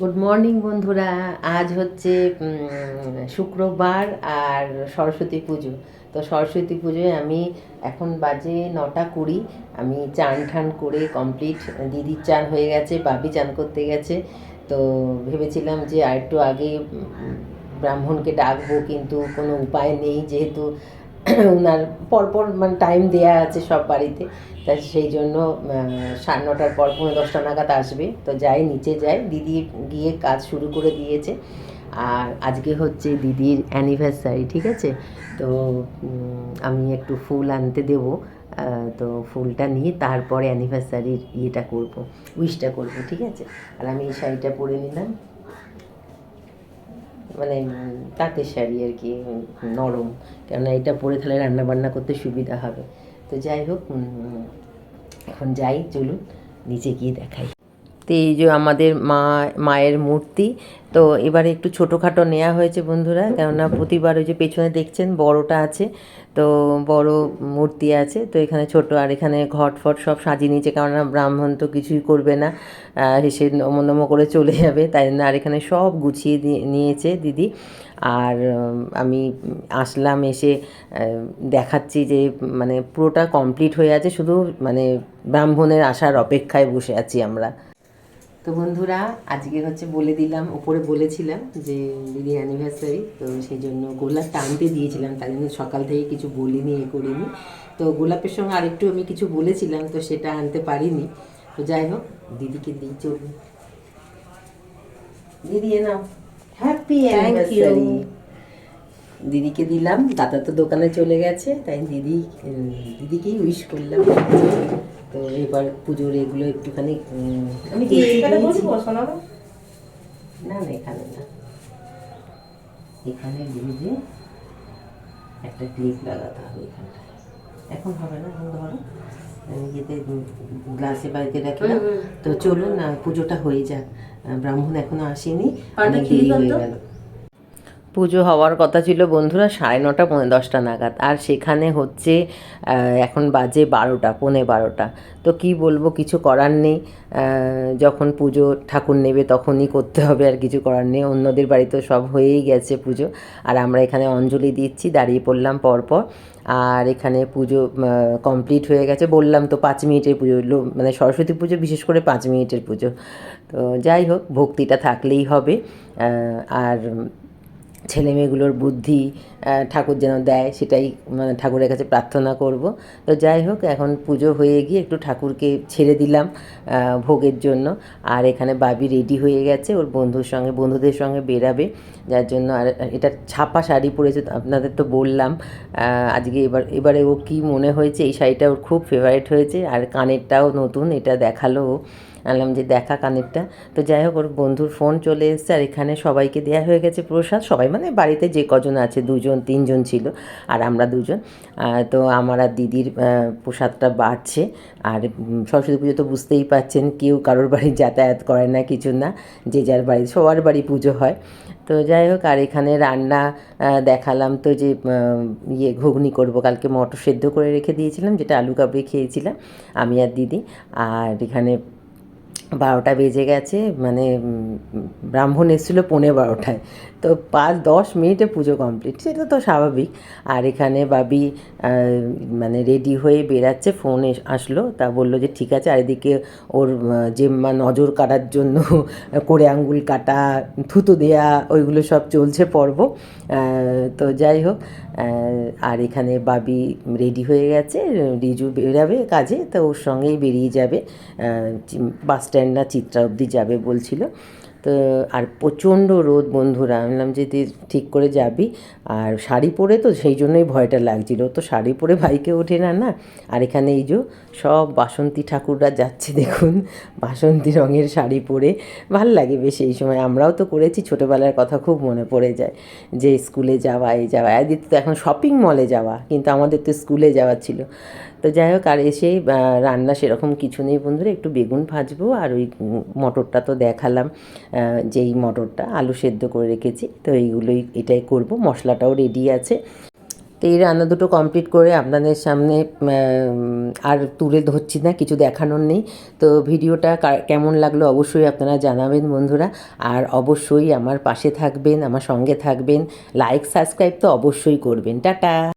Good morning বন্ধুরা। আজ হচ্ছে শুক্রবার আর সরস্বতী পুজো। তো সরস্বতী পুজোয় আমি এখন বাজে নটা কুড়ি। আমি চান ঠান করে কমপ্লিট দিদির চান হয়ে গেছে, বাবি চান করতে গেছে। তো ভেবেছিলাম যে আর একটু আগে ব্রাহ্মণকে ডাকবো, কিন্তু কোনো উপায় নেই। যেহেতু ওনার পরপর মানে টাইম দেয়া আছে সব বাড়িতে। তা সেই জন্য সাড়ে নটার পর পনেরো দশটা নাগাদ আসবে। তো যাই, নিচে যাই। দিদি গিয়ে কাজ শুরু করে দিয়েছে। আর আজকে হচ্ছে দিদির অ্যানিভার্সারি ঠিক আছে? তো আমি একটু ফুল আনতে দেবো। তো ফুলটা নিয়ে তারপরে অ্যানিভার্সারির ইয়েটা করব উইশটা করব, ঠিক আছে? আর আমি এই শাড়িটা পরে নিলাম। মানে তাঁতের শাড়ি আর কি নরম। কেননা এটা পরে তাহলে রান্নাবান্না করতে সুবিধা হবে। তো যাই হোক এখন যাই, চলুন নিচে গিয়ে দেখাই। তো এই যে আমাদের মা মায়ের মূর্তি। তো এবারে একটু ছোটোখাটো নেওয়া হয়েছে বন্ধুরা কেননা প্রতিবার ওই যে পেছনে দেখছেন বড়টা আছে তো বড় মূর্তি আছে তো এখানে ছোট আর এখানে ঘট ফট সব সাজিয়ে নিয়েছে কেননা ব্রাহ্মণ তো কিছুই করবে না আহ, হেসে নম নম করে চলে যাবে তাই জন্য আর এখানে সব গুছিয়ে নিয়েছে দিদি। আর আমি আসলাম এসে দেখাচ্ছি যে মানে পুরোটা কমপ্লিট হয়ে আছে শুধু মানে ব্রাহ্মণের আসার অপেক্ষায় বসে আছি আমরা। তো বন্ধুরা আজকে হচ্ছে বলে দিলাম উপরে বলেছিলাম যে দিদি অ্যানিভার্সারি তো সেই জন্য গোলাপ টানতে দিয়েছিলাম তাই জন্য সকাল থেকে কিছু বলিনি এ করিনি। তো গোলাপের সঙ্গে আরেকটু আমি কিছু বলেছিলাম তো সেটা আনতে পারিনি। তো যাই হোক দিদিকে দিই চলুন। দিদি এ নাও। হ্যাপি অ্যানিভার্সারি দিদিকে দিলাম দাদা তো দোকানে চলে গেছে তাই দিদি দিদিকেই উইশ করলাম। এবার পুজোর এগুলো একটুখানি আমি। না না এখানে না। এখানে দিয়ে একটা ক্লিপ লাগাতে হবে এখানটায়। এখন হবে না এখন ধরো। আমি ইয়েতে গ্লাসে বাড়িতে রাখলাম। তো চলুন না পুজোটা হয়ে যাক। ব্রাহ্মণ এখনও আসেনি। অনেক দেরি হয়ে গেল। পুজো হওয়ার কথা ছিল বন্ধুরা, সাড়ে নটা, পৌনে দশটা নাগাদ। আর সেখানে হচ্ছে এখন বাজে বারোটা, পৌনে বারোটা। তো কি বলব, কিছু করার নেই। যখন পুজো ঠাকুর নেবে তখনই করতে হবে, আর কিছু করার নেই। অন্যদের বাড়িতে সব হয়েই গেছে পুজো। আর আমরা এখানে অঞ্জলি দিচ্ছি, দাঁড়িয়ে পড়লাম পরপর। আর এখানে পুজো কমপ্লিট হয়ে গেছে। বললাম তো পাঁচ মিনিটের পুজো মানে সরস্বতী পুজো, বিশেষ করে পাঁচ মিনিটের পুজো। তো যাই হোক, ভক্তিটা থাকলেই হবে। আর ছেলে মেয়েগুলোর বুদ্ধি ঠাকুর যেন দেয়, সেটাই মানে ঠাকুরের কাছে প্রার্থনা করব। তো যাই হোক, এখন পুজো হয়ে গিয়ে একটু ঠাকুরকে ছেড়ে দিলাম ভোগের জন্য। আর এখানে বাবি রেডি হয়ে গেছে, ওর বন্ধুর সঙ্গে, বন্ধুদের সঙ্গে বেরাবে। যার জন্য আর এটা ছাপা শাড়ি পরেছে আপনাদের তো বললাম আজকে এবার, এবারে ও কী মনে হয়েছে, এই শাড়িটা ওর খুব ফেভারিট হয়েছে। আর কানেরটাও নতুন, এটা দেখাল আনলাম যে, দেখা কানেরটা। তো যাই হোক, ওর বন্ধুর ফোন চলে এসছে, আর এখানে সবাইকে দেওয়া হয়ে গেছে প্রসাদ, সবাই মানে বাড়িতে যে কজন আছে, দুজন, তিনজন ছিল আর আমরা দুজন। তো আমার আর দিদির প্রসাদটা বাড়ছে। আর সরস্বতী পুজো তো বুঝতেই পাচ্ছেন, কেউ কারোর বাড়ি যাতায়াত করে না, কিছু না, যে যার বাড়ি, সবার বাড়ি পুজো হয়। তো যাই হোক, আর এখানে রান্না দেখালাম তো যে ইয়ে ঘুগনি করব। কালকে মটর সেদ্ধ করে রেখে দিয়েছিলাম, যেটা আলু কাবড়ি খেয়েছিলাম, আমি আর দিদি। আর এখানে বারোটা বেজে গেছে মানে ব্রাহ্মণ এসেছিল পৌনে বারোটায়। তো পাঁচ দশ মিনিটে পুজো কমপ্লিট সেটা তো স্বাভাবিক। আর এখানে বাবি মানে রেডি হয়ে বেরাচ্ছে ফোন আসলো, তা বলল যে, ঠিক আছে, আর এদিকে ওর যে নজর কাটার জন্য করে আঙ্গুল কাটা, থুতু দেয়া, ওইগুলো সব চলছে পর্ব। তো যাই হোক আর এখানে বাবি রেডি হয়ে গেছে, রিজু বেরাবে কাজে, তো ওর সঙ্গেই বেরিয়ে যাবে বাস স্ট্যান্ড না, চিত্রা অবধি যাবে বলছিল। তো আর প্রচণ্ড রোদ বন্ধুরা। বললাম যে তুই ঠিক করে যাবি। আর শাড়ি পরে তো সেই জন্যই ভয়টা লাগছিল। তো শাড়ি পরে বাইকে ওঠে না না? আর এখানে এই যে সব বাসন্তী ঠাকুররা যাচ্ছে দেখুন। বাসন্তী রঙের শাড়ি পরে। ভালো লাগে বেশ এই সময়। আমরাও তো করেছি। ছোটোবেলার কথা খুব মনে পড়ে যায় যে স্কুলে যাওয়া এই যাওয়া। এদিকে তো এখন শপিং মলে যাওয়া। কিন্তু আমাদের তো স্কুলে যাওয়া ছিল। তো যাই হোক আর আহ, রান্না সেরকম কিছু নেই বন্ধুরা। একটু বেগুন ভাজবো আর ওই মটরটা তো দেখালাম। যেই মটরটা আলু সেদ্ধ করে রেখেছি, তো এইগুলোই এটাই করব। মশলাটাও রেডি আছে। তো এই রান্না দুটো কমপ্লিট করে আপনাদের সামনে আর তুলে ধরছি না, কিছু দেখানোর নেই। তো ভিডিওটা কেমন লাগল অবশ্যই আপনারা জানাবেন বন্ধুরা। আর অবশ্যই আমার পাশে থাকবেন, আমার সঙ্গে থাকবেন। লাইক সাবস্ক্রাইব তো অবশ্যই করবেন। টাটা!